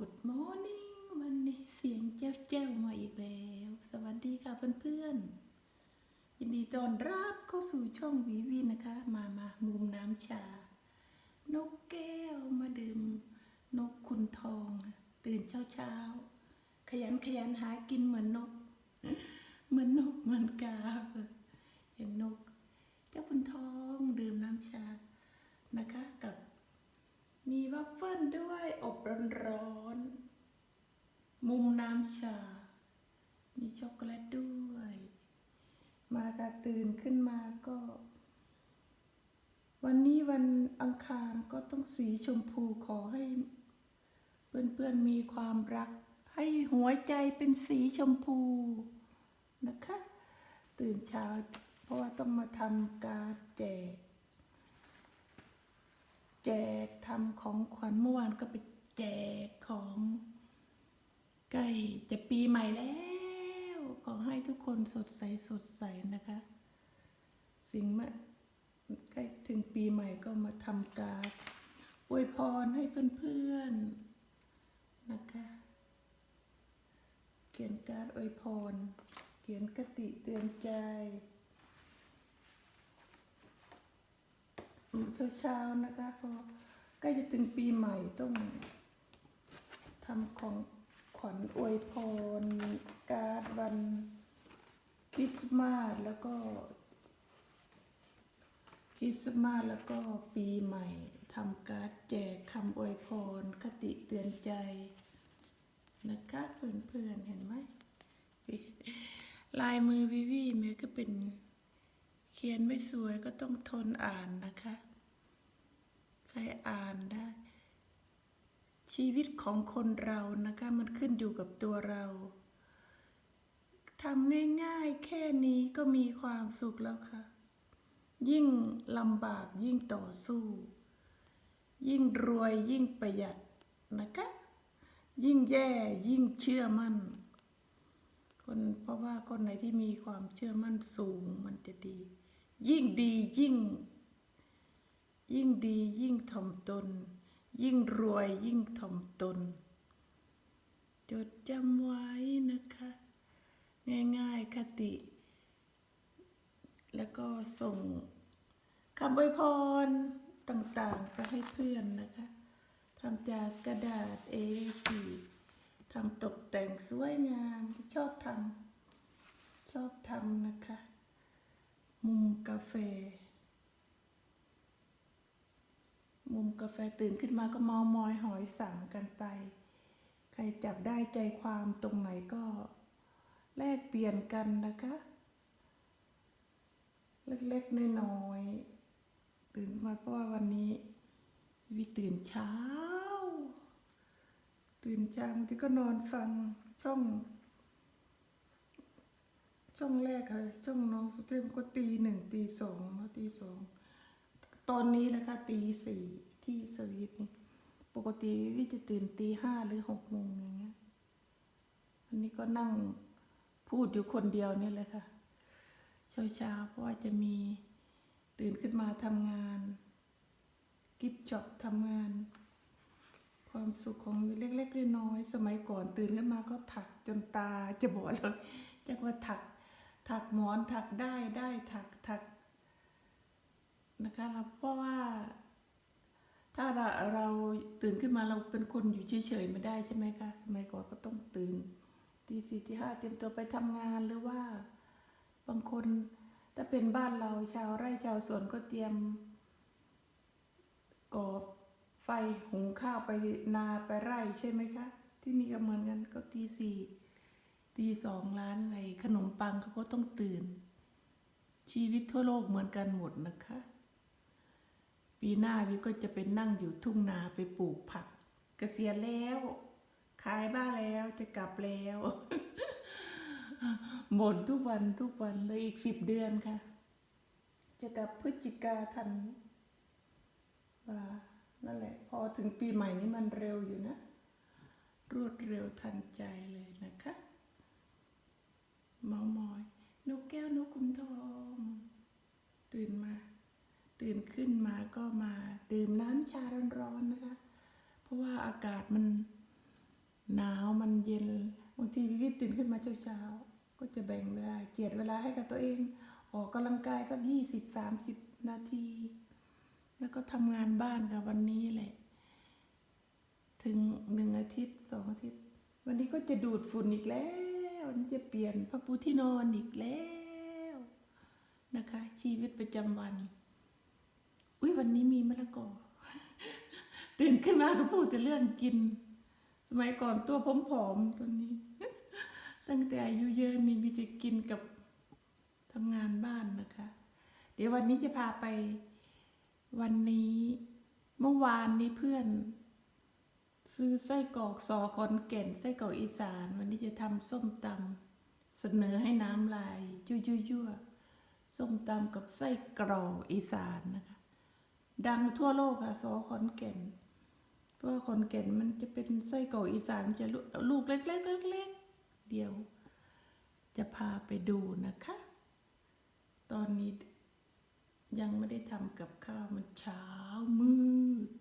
Good morning วันนี้เสียงเจ้าเจ้ามาอีกแล้ว สวัสดีค่ะเพื่อนๆ ยินดีต้อนรับเข้าสู่ช่องวีวีนะคะ มามามุมน้ำชา นกแก้วมาดื่ม นกคุณทอง ตื่นเช้าเช้าขยันขยันหากินเหมือนนก เหมือนนกเหมือนกาเห็นนก เจ้าคุณทองดื่มน้ำชานะคะกับ มีวัฟเฟิลด้วยอบร้อนๆ มุมน้ำชา มีช็อกโกแลตด้วย มากาตื่นขึ้นมาก็ วันนี้วันอังคารก็ต้องสีชมพูขอให้ เพื่อนๆมีความรัก ให้หัวใจเป็นสีชมพูนะคะ ตื่นเช้าเพราะว่าต้องมาทำการแจก แจกทำของขวัญเมื่อวานก็ไปแจกของใกล้จะปีใหม่แล้ว ขอให้ทุกคนสดใสสดใสนะคะ สิ่งมาใกล้ถึงปีใหม่ก็มาทำการอวยพรให้เพื่อนๆนะคะ เขียนการอวยพร เขียนกติเตือนใจ เช้าๆนะคะเพราะใกล้จะถึงปีใหม่ต้องทำของขวัญอวยพร การ์ดวันคริสต์มาสแล้วก็คริสต์มาสแล้วก็ปีใหม่ทำการ์ดแจกคำอวยพร คติเตือนใจนะคะเพื่อนๆเห็นไหมลายมือวิวีแม้ก็เป็น ขียนไม่สวยก็ต้องทนอ่านนะคะ ใครอ่านได้ ชีวิตของคนเรานะคะ มันขึ้นอยู่กับตัวเราทำง่ายๆแค่นี้ก็มีความสุขแล้วค่ะ ยิ่งลำบากยิ่งต่อสู้ ยิ่งรวยยิ่งประหยัดนะคะ ยิ่งแย่ยิ่งเชื่อมั่น คนเพราะว่าคนไหนที่มีความเชื่อมั่นสูงมันจะดี ยิ่งดียิ่ง ยิ่งดียิ่งถ่อมตน ยิ่งรวยยิ่งถ่อมตน จดจำไว้นะคะ ง่ายๆคติ แล้วก็ส่งคำอวยพรต่างๆไปให้เพื่อนนะคะทำจากกระดาษ A4 ทำตกแต่งสวยงามชอบทำชอบทำนะคะ มุมกาแฟ มุมกาแฟตื่นขึ้นมาก็เมามอยหอยสั่งกันไป ใครจับได้ใจความตรงไหนก็แลกเปลี่ยนกันนะคะ เล็กๆน้อยๆตื่นมาเพราะว่าวันนี้วิตื่นเช้า ตื่นเช้าบางทีก็นอนฟังช่อง ช่องแรกค่ะช่องน้องสุเทพก็ตีหนึ่งตีสองนาะตีสองตอนนี้นะคะตีสี่ที่สวีทนี่ปกติวิจะตื่นตีห้าหรือหกโมงอย่างเงี้ยอันนี้ก็นั่งพูดอยู่คนเดียวนี่เลยค่ะเช้าเช้าๆเพราะว่าจะมีตื่นขึ้นมาทำงาน กิฟจ็อบทำงาน ความสุขของเล็กๆน้อยๆสมัยก่อนตื่นขึ้นมาก็ถักจนตาจะบอดแล้วจะว่าถัก ถักหมอนถักได้ได้ถักถักนะคะแล้วเพราะว่าถ้าเราเราตื่นขึ้นมาเราเป็นคนอยู่เฉยๆไม่ได้ใช่ไหมคะสมัยก่อนก็ต้องตื่นตีสี่ตีห้าเตรียมตัวไปทำงานหรือว่าบางคนถ้าเป็นบ้านเราชาวไร่ชาวสวนก็เตรียมก่อไฟหุงข้าวไปนาไปไร่ใช่ไหมคะ ที่นี่ก็เหมือนกันก็ตีสี่ ตีสองร้านอะไรขนมปังเขาก็ต้องตื่น ชีวิตทั่วโลกเหมือนกันหมดนะคะ ปีหน้าวิก็จะไปนั่งอยู่ทุ่งนาไปปลูกผักเกษียณแล้วขายบ้านแล้วจะกลับแล้วหมดทุกวันทุกวันเลยอีกสิบเดือนค่ะ จะกลับพฤศจิกาทันว่านั่นแหละ พอถึงปีใหม่นี้มันเร็วอยู่นะ รวดเร็วทันใจเลยนะคะ เมามอย นกแก้วนกคุณทอง ตื่นมา ตื่นขึ้นมาก็มาดื่มน้ำชาร้อนๆนะคะ เพราะว่าอากาศมันหนาวมันเย็นบางทีวิวิตื่นขึ้นมาเช้าๆก็จะแบ่งเวลาเจียดเวลาให้กับตัวเอง ออกกำลังกายสักยี่สิบสามสิบนาที แล้วก็ทำงานบ้านกับวันนี้แหละ ถึงหนึ่งอาทิตย์สองอาทิตย์ วันนี้ก็จะดูดฝุ่นอีกแล้ว นนี้จะเปลี่ยนผ้าปูที่นอนอีกแล้วนะคะ ชีวิตประจำวัน อุ้ยวันนี้มีมะละกอตื่นขึ้นมาก็พูดแต่เรื่องกิน สมัยก่อนตัวผอมๆตอนนี้ ตั้งแต่อายุเยอะนี่มีแต่กินกับทำงานบ้านนะคะ เดี๋ยววันนี้จะพาไปวันนี้เมื่อวานนี้เพื่อน ซื้อไส้กรอกซอคอนแก่นไส้กรอกอีสาน วันนี้จะทำส้มตำเสนอให้น้ำลายยั่วยั่ววส้มตำกับไส้กรอกอีสานนะคะ ดังทั่วโลกค่ะซอคอนแก่น เพราะว่าคอนแก่นมันจะเป็นไส้กรอกอีสานมันจะลูลูกเล็กๆเล็กๆเดียว จะพาไปดูนะคะ ตอนนี้ยังไม่ได้ทำกับข้าวมันเช้ามืด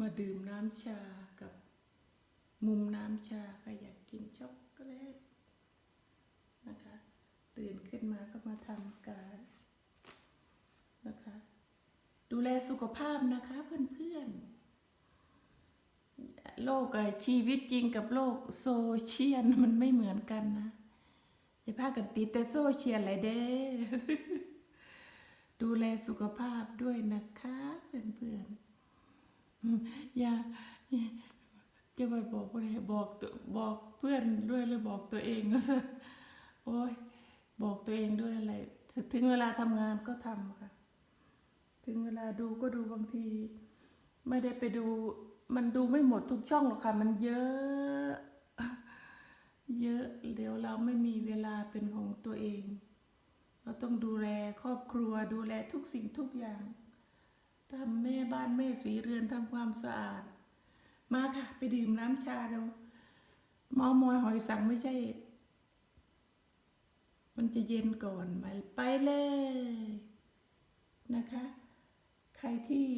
มาดื่มน้ำชากับมุมน้ำชาใครอยากกินช็อกโกแลตนะคะ ตื่นขึ้นมาก็มาทำการนะคะ ดูแลสุขภาพนะคะเพื่อนๆ โลกชีวิตจริงกับโลกโซเชียลมันไม่เหมือนกันนะอย่าพากันติดแต่โซเชียลอะไรเด้อดูแลสุขภาพด้วยนะคะเพื่อนๆ อย่าจะไปบอกอะไรบอกตัวบอกเพื่อนด้วยหรือบอกตัวเองก็ซะโอ้ยบอกตัวเองด้วยอะไร ถึงเวลาทำงานก็ทำค่ะ ถึงเวลาดูก็ดูบางที ไม่ได้ไปดู มันดูไม่หมดทุกช่องหรอกค่ะ มันเยอะ เยอะเดี๋ยวเราไม่มีเวลาเป็นของตัวเอง เราต้องดูแลครอบครัวดูแลทุกสิ่งทุกอย่าง ทำแม่บ้านแม่สีเรือนทำความสะอาด มาค่ะ ไปดื่มน้ำชาเราเมามอยหอยสังไม่ใช่ มันจะเย็นก่อนไปไปเลยนะคะ ใครที่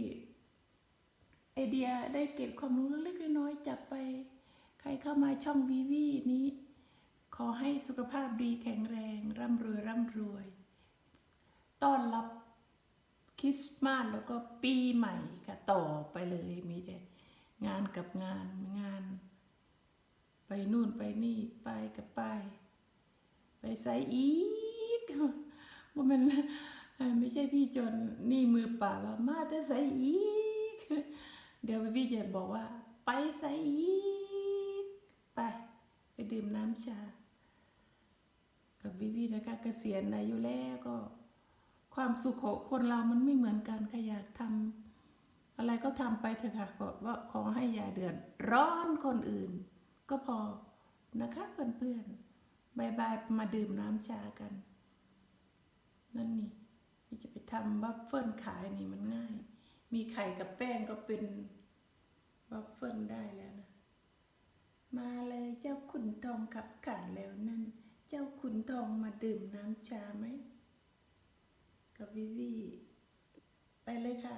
ไอเดียได้เก็บความรู้เล็กๆน้อยๆจับไป ใครเข้ามาช่องวีวีนี้ ขอให้สุขภาพดีแข็งแรง ร่ำรวยร่ำรวย ต้อนรับ คริสต์มาสแล้วก็ปีใหม่ค่ะต่อไปเลยมีแต่งานกับงานงาน ไปนู่นไปนี่ไปกับไป ไปใส่อีกว่ามันไม่ใช่พี่จนนี่มือป่าว่ามาแต่ใส่อีก เดี๋ยวพี่จะบอกว่า ไปใส่อีก ไป ไปดื่มน้ำชา กับวิวีนะคะเกษียณอายุแล้วก็ ความสุขของคนเรามันไม่เหมือนกันใครอยากทำอะไรก็ทำไปเถอะค่ะขอว่าขอให้อย่าเดือดร้อนคนอื่น ก็พอนะคะเพื่อนๆบายบายมาดื่มน้ำชากัน นั่นนี่จะไปทำวัฟเฟิลขายนี่มันง่าย มีไข่กับแป้งก็เป็นวัฟเฟิลได้แล้วนะ มาเลยเจ้าขุนทองขับขันแล้วนั่น เจ้าขุนทองมาดื่มน้ำชาไหม กับวิวีไปเลยค่ะ